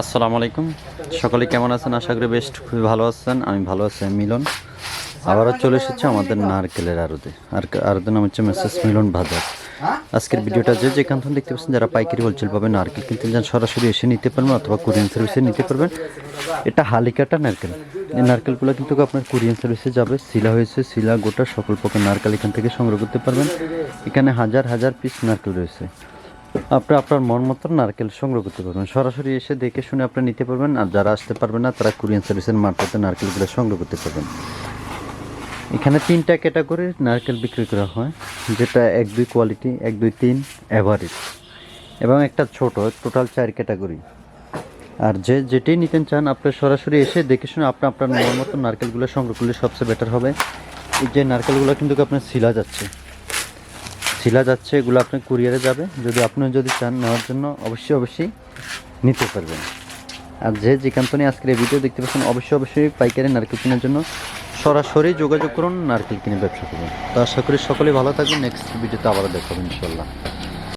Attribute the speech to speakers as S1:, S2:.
S1: আসসালামু আলাইকুম। সকলে কেমন আছেন? আশা করি বেশ খুবই ভালো আছেন। আমি ভালো আছি মিলন। আবারও চলে এসেছে আমাদের নারকেলের আড়তে আর আড়তের নাম হচ্ছে মেসেস মিলন বাজার আজকের ভিডিওটা যে যেখান থেকে দেখতে পাচ্ছেন, যারা পাইকারি হোলসেল পাবেন নারকেল কিনতে যান সরাসরি এসে নিতে পারবেন অথবা কুরিয়ান সার্ভিসে নিতে পারবেন। এটা হালিকাটা নারকেল। এই নারকেলগুলো কিন্তু আপনার কুরিয়ান সার্ভিসে যাবে। শিলা হয়েছে, শিলা, গোটা সকল প্রকার নারকেল এখান থেকে সংগ্রহ করতে পারবেন। এখানে হাজার হাজার পিস নারকেল রয়েছে। আপনি আপনার মন মতো নারকেল সংগ্রহ করতে পারবেন। সরাসরি এসে দেখে শুনে আপনি নিতে পারবেন আর যারা আসতে পারবেন না, তারা কুরিয়ান সার্ভিসের মারফতে নারকেলগুলো সংগ্রহ করতে পারবেন। এখানে তিনটা ক্যাটাগরির নারকেল বিক্রি করা হয়, যেটা এক, দুই কোয়ালিটি, এক, দুই, তিন অ্যাভারেজ এবং একটা ছোট, টোটাল চার ক্যাটাগরি। আর যে যেটাই নিতে চান, আপনি সরাসরি এসে দেখে শুনে আপনি আপনার মন মতো নারকেলগুলো সংগ্রহ করলে সবচেয়ে বেটার হবে। এই যে নারকেলগুলো কিন্তু আপনার শিলা যাচ্ছে। শিলা যাচ্ছে, এগুলো আপনার কুরিয়ারে যাবে। যদি আপনি যদি চান নেওয়ার জন্য, অবশ্যই অবশ্যই নিতে পারবেন। আর যে যেখান থেকে আজকের এই ভিডিও দেখতে পাচ্ছেন, অবশ্যই অবশ্যই পাইকারি নারকেল কেনার জন্য সরাসরি যোগাযোগ করুন, নারকেল কিনে ব্যবসা করুন। তো আশা করি সকলেই ভালো থাকবেন। নেক্সট ভিডিওতে আবারও দেখাবেন ইনশাল্লাহ